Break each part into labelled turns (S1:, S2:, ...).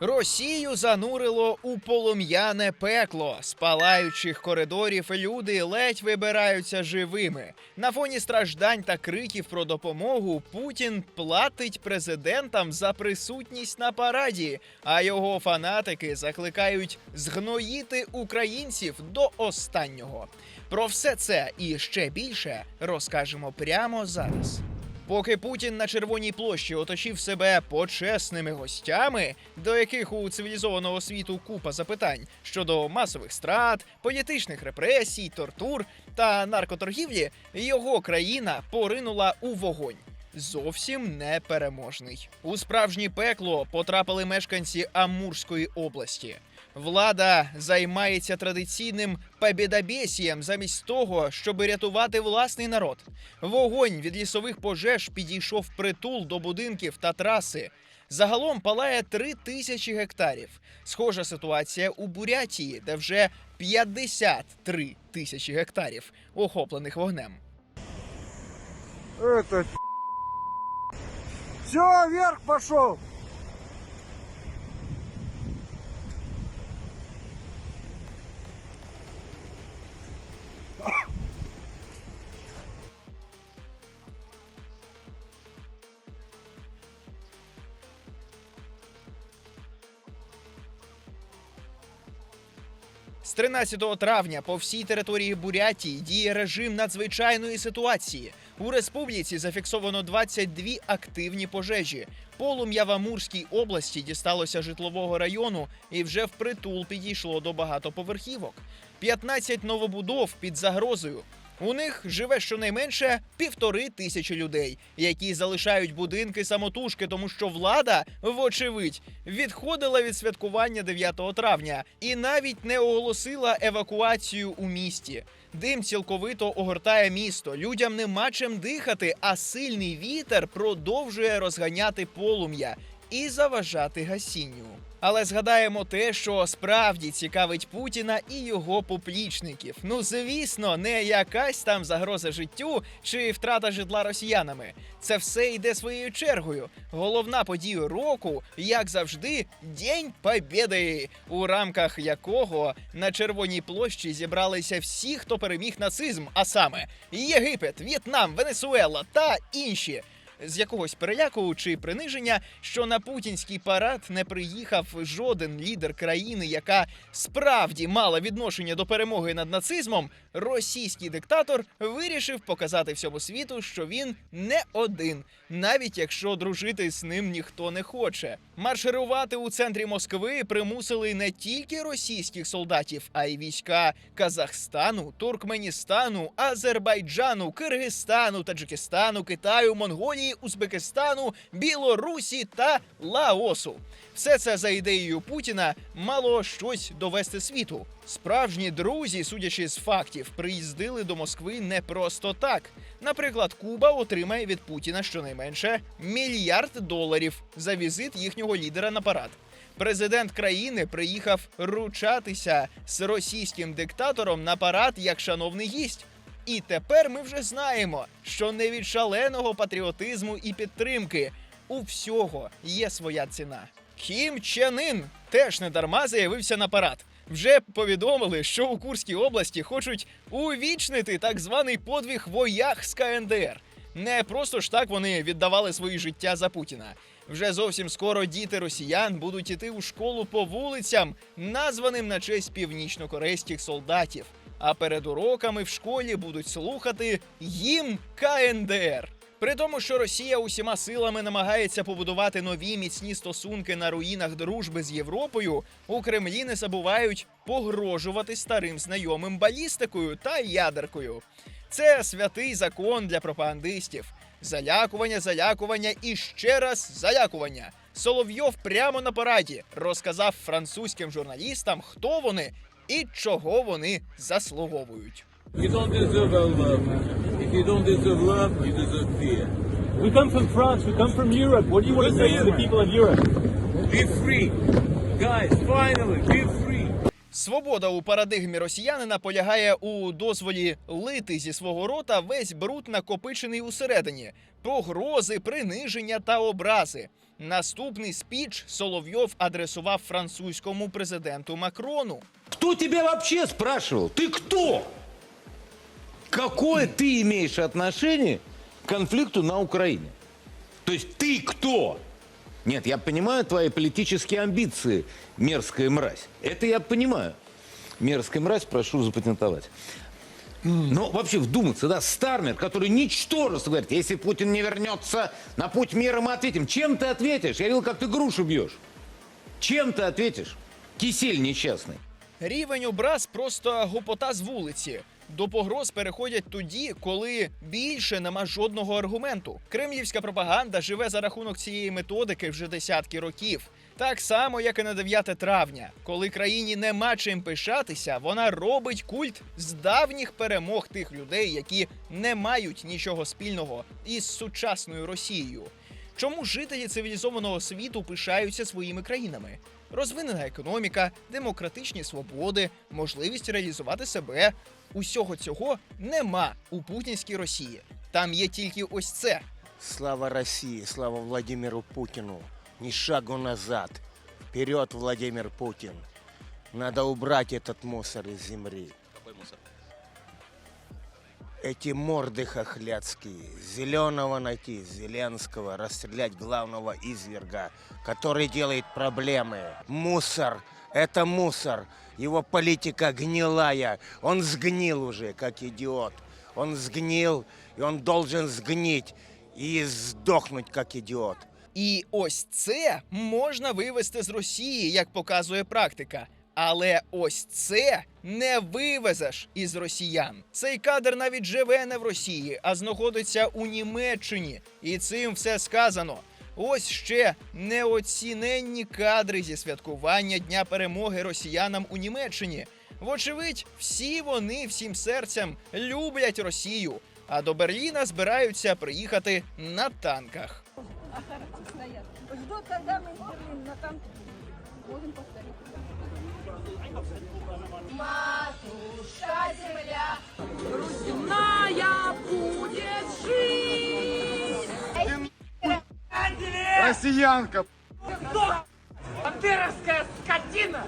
S1: Росію занурило у полум'яне пекло. З палаючих коридорів люди ледь вибираються живими. На фоні страждань та криків про допомогу Путін платить президентам за присутність на параді, а його фанатики закликають згноїти українців до останнього. Про все це і ще більше розкажемо прямо зараз. Поки Путін на червоній площі оточив себе почесними гостями, до яких у цивілізованого світу купа запитань щодо масових страт, політичних репресій, тортур та наркоторгівлі, його країна поринула у вогонь. Зовсім непереможний. У справжнє пекло потрапили мешканці Амурської області. Влада займається традиційним побєдобєсієм замість того, щоб рятувати власний народ. Вогонь від лісових пожеж підійшов притул до будинків та траси. Загалом палає три тисячі гектарів. Схожа ситуація у Бурятії, де вже 53 тисячі гектарів охоплених вогнем.
S2: Это Все, вверх пошел.
S1: З 13 травня по всій території Бурятії діє режим надзвичайної ситуації. У республіці зафіксовано 22 активні пожежі. Полум'я в Амурській області дісталося житлового району і вже впритул підійшло до багатоповерхівок. 15 новобудов під загрозою. У них живе щонайменше півтори тисячі людей, які залишають будинки самотужки, тому що влада, вочевидь, відходила від святкування 9 травня і навіть не оголосила евакуацію у місті. Дим цілковито огортає місто. Людям нема чим дихати, а сильний вітер продовжує розганяти полум'я і заважати гасінню. Але згадаємо те, що справді цікавить Путіна і його поплічників. Ну звісно, не якась там загроза життю чи втрата житла росіянами. Це все йде своєю чергою. Головна подія року, як завжди, День Побєди, у рамках якого на червоній площі зібралися всі, хто переміг нацизм, а саме Єгипет, В'єтнам, Венесуела та інші з якогось переляку чи приниження, що на путінський парад не приїхав жоден лідер країни, яка справді мала відношення до перемоги над нацизмом, російський диктатор вирішив показати всьому світу, що він не один, навіть якщо дружити з ним ніхто не хоче. Марширувати у центрі Москви примусили не тільки російських солдатів, а й війська Казахстану, Туркменістану, Азербайджану, Киргизстану, Таджикистану, Китаю, Монголії, Узбекистану, Білорусі та Лаосу. Все це за ідеєю Путіна мало щось довести світу. Справжні друзі, судячи з фактів, приїздили до Москви не просто так. Наприклад, Куба отримає від Путіна щонайменше мільярд доларів за візит їхнього лідера на парад. Президент країни приїхав ручатися з російським диктатором на парад як шановний гість. І тепер ми вже знаємо, що не від шаленого патріотизму і підтримки у всього є своя ціна. Кім Чен Ін теж не дарма заявився на парад. Вже повідомили, що у Курській області хочуть увічнити так званий подвиг вояк з КНДР. Не просто ж так вони віддавали свої життя за Путіна. Вже зовсім скоро діти росіян будуть іти у школу по вулицям, названим на честь північнокорейських солдатів. А перед уроками в школі будуть слухати гімн КНДР. При тому, що Росія усіма силами намагається побудувати нові міцні стосунки на руїнах дружби з Європою, у Кремлі не забувають погрожувати старим знайомим балістикою та ядеркою. Це святий закон для пропагандистів. Залякування, залякування і ще раз залякування. Соловйов прямо на параді розказав французьким журналістам, хто вони і чого вони заслуговують.
S3: You don't deserve love. You deserve fear.
S4: We come from France. We come from Europe. What do you want to say to the people of Europe?
S3: Be free. Guys, finally, be free.
S1: Свобода у парадигмі росіянина полягає у дозволі лити зі свого рота весь бруд накопичений усередині, погрози, приниження та образи. Наступний спіч Соловйов адресував французькому президенту Макрону.
S2: Кто тебя вообще спрашивал? Ты кто? Какое ты имеешь отношение к конфликту на Украине? То есть ты кто? Нет, я понимаю твои политические амбиции, мерзкая мразь. Это я понимаю. Мерзкая мразь, прошу запатентовать. Но вообще вдуматься, да, Стармер, который ничтожество говорит, если Путин не вернется на путь мира, мы ответим. Чем ты ответишь? Я видел, как ты грушу бьешь. Чем ты ответишь? Кисель несчастный.
S1: Рівень образ просто гопота з вулиці. До погроз переходять тоді, коли більше нема жодного аргументу. Кремлівська пропаганда живе за рахунок цієї методики вже десятки років. Так само, як і на 9 травня, коли країні нема чим пишатися, вона робить культ з давніх перемог тих людей, які не мають нічого спільного із сучасною Росією. Чому жителі цивілізованого світу пишаються своїми країнами? Розвинена економіка, демократичні свободи, можливість реалізувати себе. Усього цього нема у путінській Росії. Там є тільки ось це.
S5: Слава Росії, слава Владимиру Путіну. Ні шагу назад. Вперед, Владимир Путін. Надо убрать этот мусор из земли
S6: Какой мусор?
S5: Эти морды хохлядские. Зеленого найти, Зеленского, расстрелять главного изверга, который делает проблемы. Мусор. Это мусор. Его политика гнилая. Он сгнил уже, как идиот. Он сгнил, и он должен сгнить и сдохнуть, как идиот.
S1: І ось це можна вивести з Росії, як показує практика. Але ось це не вивезеш із росіян. Цей кадр навіть живе не в Росії, а знаходиться у Німеччині. І цим все сказано. Ось ще неоціненні кадри зі святкування Дня перемоги росіянам у Німеччині. Вочевидь, всі вони всім серцем люблять Росію, а до Берліна збираються приїхати на танках.
S7: Ждут, когда мы в Берлин на танке будем повторить. Матушка земля, Родная будет жить.
S8: Россиянка.
S7: Бандеровская скотина.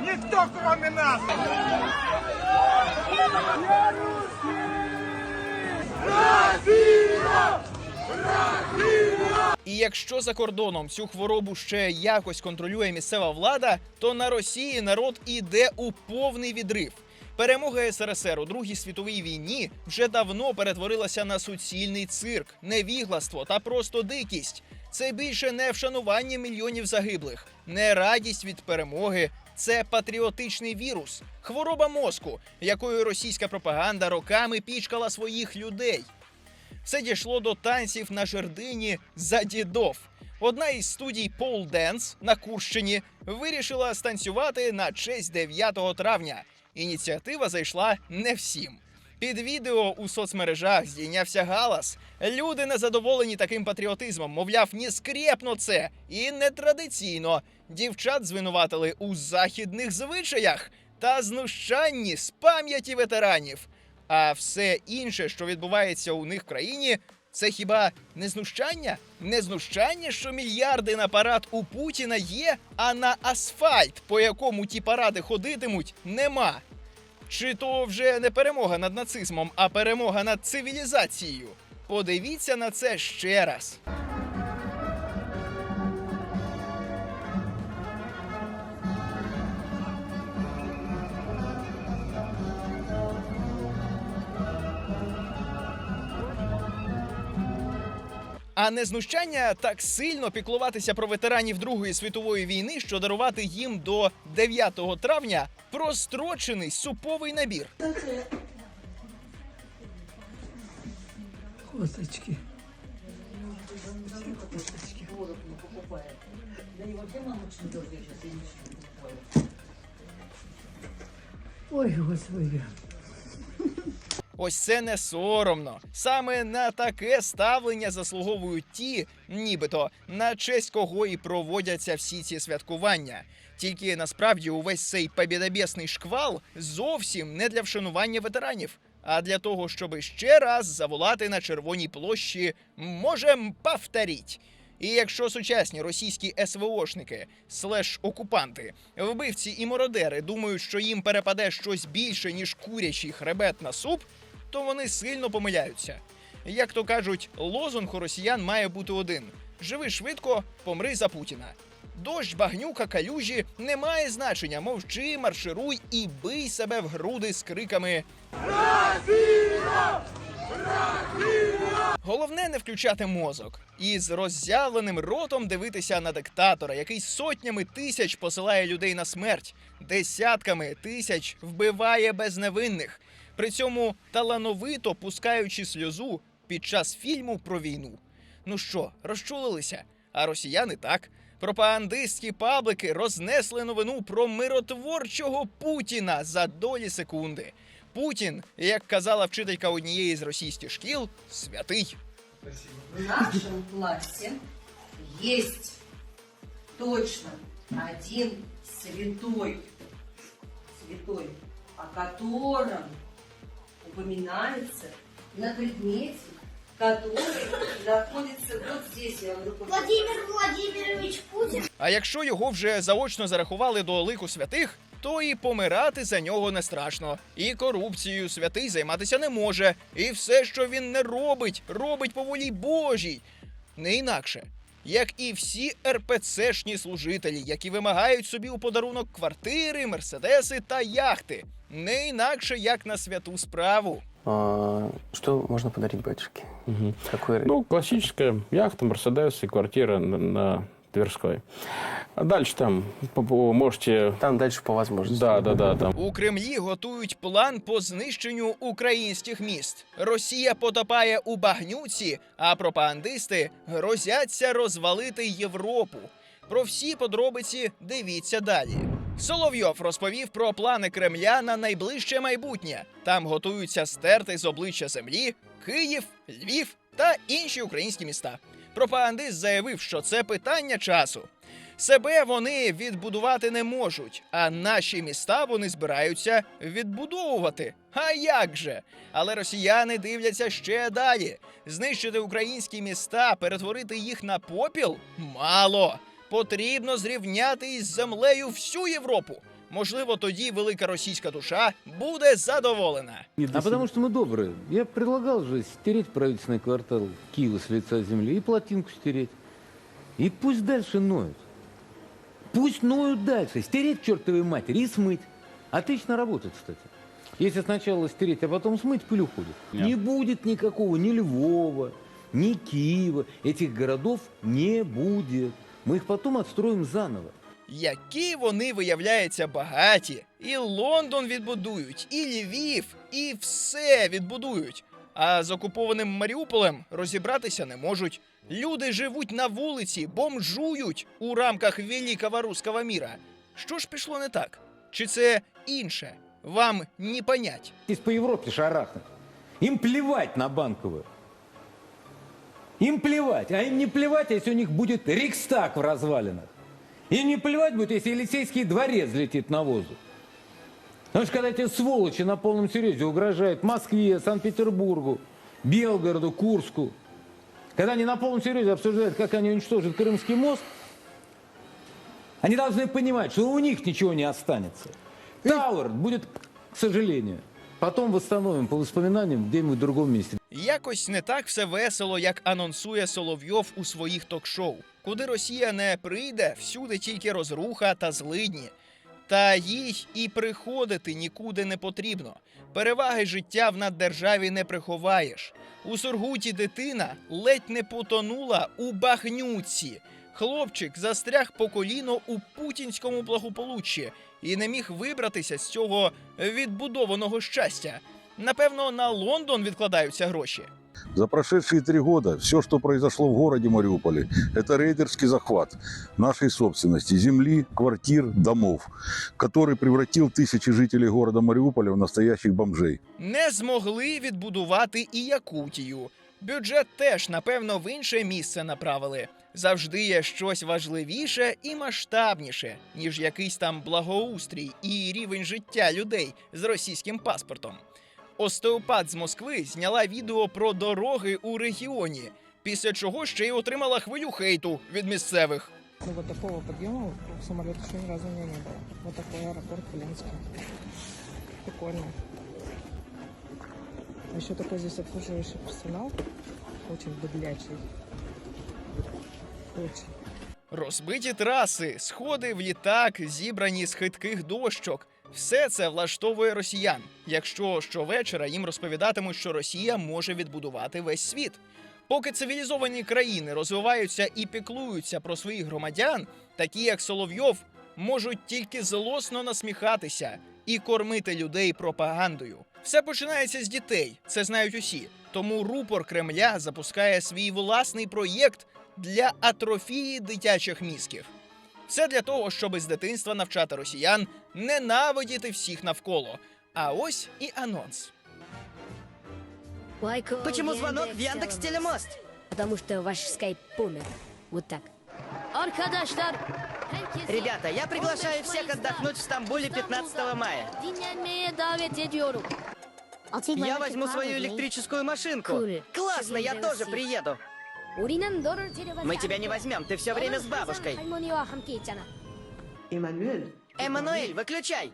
S8: Никто кроме нас.
S1: І якщо за кордоном цю хворобу ще якось контролює місцева влада, то на Росії народ іде у повний відрив. Перемога СРСР у Другій світовій війні вже давно перетворилася на суцільний цирк, невігластво та просто дикість. Це більше не вшанування мільйонів загиблих, не радість від перемоги. Це патріотичний вірус, хвороба мозку, якою російська пропаганда роками пічкала своїх людей. Все дійшло до танців на жердині за дідов. Одна із студій Pole Dance на Курщині вирішила станцювати на честь 9 травня. Ініціатива зайшла не всім. Під відео у соцмережах здійнявся галас. Люди незадоволені таким патріотизмом, мовляв, ні скрєпно це і нетрадиційно. Дівчат звинуватили у західних звичаях та знущанні з пам'яті ветеранів. А все інше, що відбувається у них в країні, це хіба не знущання? Не знущання, що мільярди на парад у Путіна є, а на асфальт, по якому ті паради ходитимуть, нема. Чи то вже не перемога над нацизмом, а перемога над цивілізацією? Подивіться на це ще раз. А не знущання так сильно піклуватися про ветеранів Другої світової війни, що дарувати їм до 9 травня прострочений суповий набір.
S9: Косточки. Ой, Господи.
S1: Ось це не соромно. Саме на таке ставлення заслуговують ті, нібито на честь кого і проводяться всі ці святкування. Тільки насправді увесь цей побєдобєсний шквал зовсім не для вшанування ветеранів, а для того, щоб ще раз заволати на червоній площі «Можем повторіть». І якщо сучасні російські СВОшники слеш окупанти, вбивці і мародери думають, що їм перепаде щось більше ніж курячий хребет на суп, то вони сильно помиляються. Як то кажуть, лозунг у росіян має бути один: живи швидко, помри за Путіна. Дощ, багнюка, калюжі не має значення. Мовчи, маршируй і бий себе в груди з криками Головне не включати мозок і з роззявленим ротом дивитися на диктатора, який сотнями тисяч посилає людей на смерть, десятками тисяч вбиває безневинних, при цьому талановито пускаючи сльозу під час фільму про війну. Ну що, розчулилися? А росіяни так. Пропагандистські паблики рознесли новину про миротворчого Путіна за долі секунди. Путін, як казала вчителька однієї з російських шкіл, святий.
S6: в нашем классе есть точно один святой, святой, о котором упоминается на предмете, который находится вот здесь. Я вам
S9: Владимир Владимирович Путин
S1: А якщо його вже заочно зарахували до лику святих, то і помирати за нього не страшно. І корупцією святий займатися не може. І все, що він не робить, робить по волі Божій. Не інакше. Як і всі РПЦшні служителі, які вимагають собі у подарунок квартири, мерседеси та яхти. Не інакше як на святу справу.
S10: А, Что можно подарить батюшке? Какой
S4: Ну, классическая яхта, Мерседес и квартира на, на Тверской. А дальше там можете...
S10: Там дальше по возможности.
S4: Да, да, да, там.
S1: У Кремлі готують план по знищенню українських міст. Росія потопає у багнюці, а пропагандисти грозяться розвалити Європу. Про всі подробиці дивіться далі. Соловйов розповів про плани Кремля на найближче майбутнє. Там готуються стерти з обличчя землі Київ, Львів та інші українські міста. Пропагандист заявив, що це питання часу. Себе вони відбудувати не можуть, а наші міста вони збираються відбудовувати. А як же? Але росіяни дивляться ще далі. Знищити українські міста, перетворити їх на попіл мало. Потрібно зрівняти із землею всю Європу. Можливо, тоді велика російська душа буде задоволена.
S2: А потому что мы добрые. Я предлагал же стереть правительственный квартал Киева с лица земли и плотинку стереть. И пусть дальше ноют. Пусть ноют дальше. Стереть к чертовой матери и смыть. Отлично работает, кстати. Если сначала стереть, а потом смыть, пыль уходит. Не будет никакого ни Львова, ни Киева. Этих городов не будет. Мы их потом отстроим заново.
S1: Які вони виявляються багаті, і Лондон відбудують, і Львів, і все відбудують. А з окупованим Маріуполем розібратися не можуть. Люди живуть на вулиці, бомжують у рамках великого руського міра. Що ж пішло не так? Чи це інше? Вам не понять.
S2: Здесь по Европе шарахнуть. Им плевать на банковую. Им плевать. А им не плевать, если у них будет Рикстаг в развалинах. Им не плевать будет, если Елисейский дворец летит на воздух. Потому что когда эти сволочи на полном серьезе угрожают Москве, Санкт-Петербургу, Белгороду, Курску, когда они на полном серьезе обсуждают, как они уничтожат Крымский мост, они должны понимать, что у них ничего не останется. Тауэр будет, к сожалению. Потом восстановим по воспоминаниям где-нибудь в другом месте.
S1: Якось не так все весело, як анонсує Соловйов у своїх ток-шоу. Куди Росія не прийде, всюди тільки розруха та злидні. Та їй і приходити нікуди не потрібно. Переваги життя в наддержаві не приховаєш. У Сургуті дитина ледь не потонула у багнюці. Хлопчик застряг по коліно у путінському благополуччі і не міг вибратися з цього відбудованого щастя. Напевно, на Лондон відкладаються гроші.
S8: За прошедшие три года все, что произошло в городе Мариуполе, это рейдерский захват нашей собственности, земли, квартир, домов, который превратил тысячи жителей города Мариуполя в настоящих бомжей.
S1: Не змогли відбудувати і Якутію. Бюджет теж, напевно, в інше місце направили. Завжди є щось важливіше і масштабніше, ніж якийсь там благоустрій і рівень життя людей з російським паспортом. Остеопат з Москви зняла відео про дороги у регіоні, після чого ще й отримала хвилю хейту від місцевих.
S7: Ну вот такого подъема в самолет еще ни разу у меня не было. Вот такой аэропорт Ленский. Прикольно. А еще такой здесь обслуживающий персонал. Очень быдлячий. Очень.
S1: Розбиті траси, сходи в літак, зібрані з хитких дощок. Все це влаштовує росіян, якщо щовечора їм розповідатимуть, що Росія може відбудувати весь світ. Поки цивілізовані країни розвиваються і піклуються про своїх громадян, такі як Соловйов можуть тільки злосно насміхатися і кормити людей пропагандою. Все починається з дітей, це знають усі. Тому рупор Кремля запускає свій власний проєкт для атрофії дитячих мізків. Все для того, щоб з дитинства навчати росіян ненавидіти всіх навколо. А ось і анонс.
S11: Почему звонок в Яндекс Телемост?
S9: Потому что ваш скайп помер. Вот так. Arkadaşlar,
S11: Ребята, я приглашаю всех отдохнуть в Стамбуле 15 мая.
S9: dinlenmeye davet ediyorum.
S11: Я возьму свою электрическую машинку. Классно, я тоже приеду. Мы тебя не возьмем, ты все время с бабушкой.
S9: Эммануэль.
S11: Эммануэль, выключай.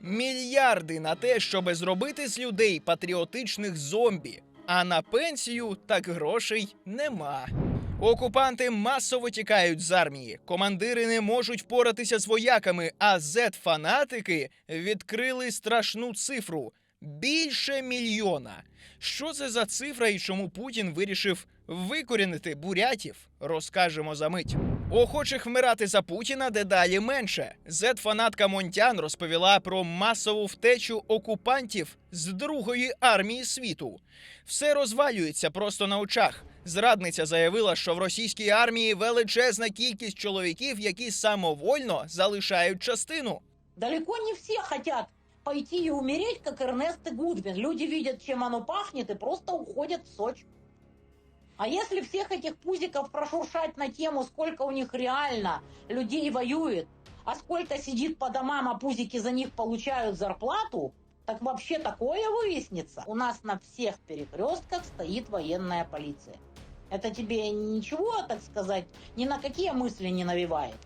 S1: Мільярди на те, щоб зробити з людей патріотичних зомбі. А на пенсію так грошей нема. Окупанти масово тікають з армії. Командири не можуть впоратися з вояками, а зет-фанатики відкрили страшну цифру більше мільйона. Що це за цифра і чому Путін вирішив викорінити бурятів? Розкажемо за мить. Охочих вмирати за Путіна дедалі менше. Зет-фанатка Монтян розповіла про масову втечу окупантів з другої армії світу. Все розвалюється просто на очах. Зрадниця заявила, що в російській армії величезна кількість чоловіків, які самовольно залишають частину.
S6: Далеко не все хотят пойти и умереть, как Эрнест и Гудвин. Люди видят, чем оно пахнет, и просто уходят в Сочи. А если всех этих пузиков прошуршать на тему, сколько у них реально людей воюет, а сколько сидит по домам, а пузики за них получают зарплату, так вообще такое выяснится. У нас на всех перекрестках стоит военная полиция. Это тебе ничего, так сказать, ни на какие мысли не навевает.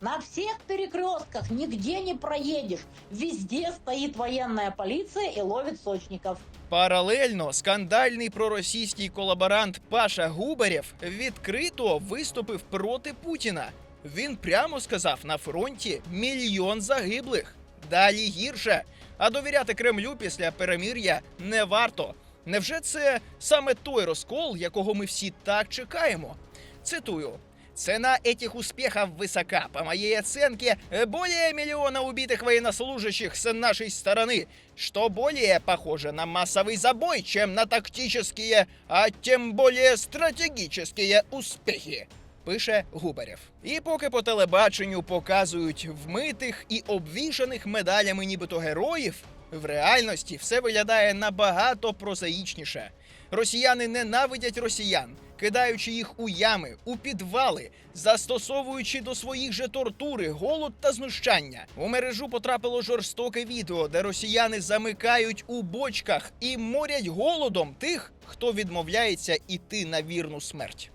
S6: На всех перекрестках нигде не проедешь. Везде стоит военная полиция и ловит сочников.
S1: Паралельно скандальний проросійський колаборант Паша Губарєв відкрито виступив проти Путіна. Він прямо сказав на фронті мільйон загиблих. Далі гірше. А довіряти Кремлю після перемир'я не варто. Невже це саме той розкол, якого ми всі так чекаємо? Цитую. Цена этих успехов высока. По моей оценке, э, более миллиона убитых военнослужащих с нашей стороны, что более похоже на массовый забой, чем на тактические, а тем более стратегические успехи. Пише Губарєв. І поки по телебаченню показують вмитих і обвішаних медалями нібито героїв, в реальності все виглядає набагато прозаїчніше. Росіяни ненавидять росіян, кидаючи їх у ями, у підвали, застосовуючи до своїх же тортури, голод та знущання. У мережу потрапило жорстоке відео, де росіяни замикають у бочках і морять голодом тих, хто відмовляється іти на вірну смерть.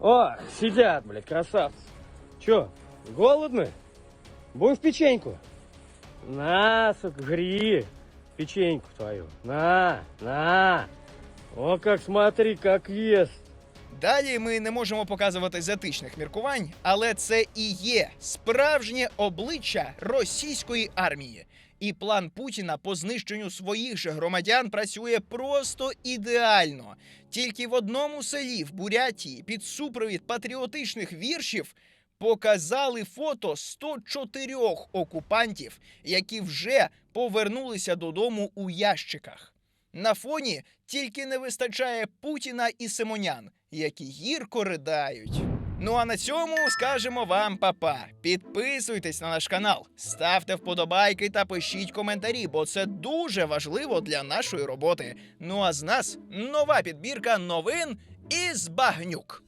S10: О, сидят, блядь, красавцы. Чё, голодны? Будем в печеньку? На, сука, гри печеньку твою. На, на. О, как смотри, как ест.
S1: Далі ми не можемо показувати з міркувань, але це і є справжнє обличчя російської армії. І план Путіна по знищенню своїх же громадян працює просто ідеально. Тільки в одному селі в Бурятії під супровід патріотичних віршів показали фото 104 окупантів, які вже повернулися додому у ящиках. На фоні тільки не вистачає Путіна і Симонян, які гірко ридають. Ну а на цьому скажемо вам папа. Підписуйтесь на наш канал, ставте вподобайки та пишіть коментарі, бо це дуже важливо для нашої роботи. Ну а з нас нова підбірка новин із багнюк.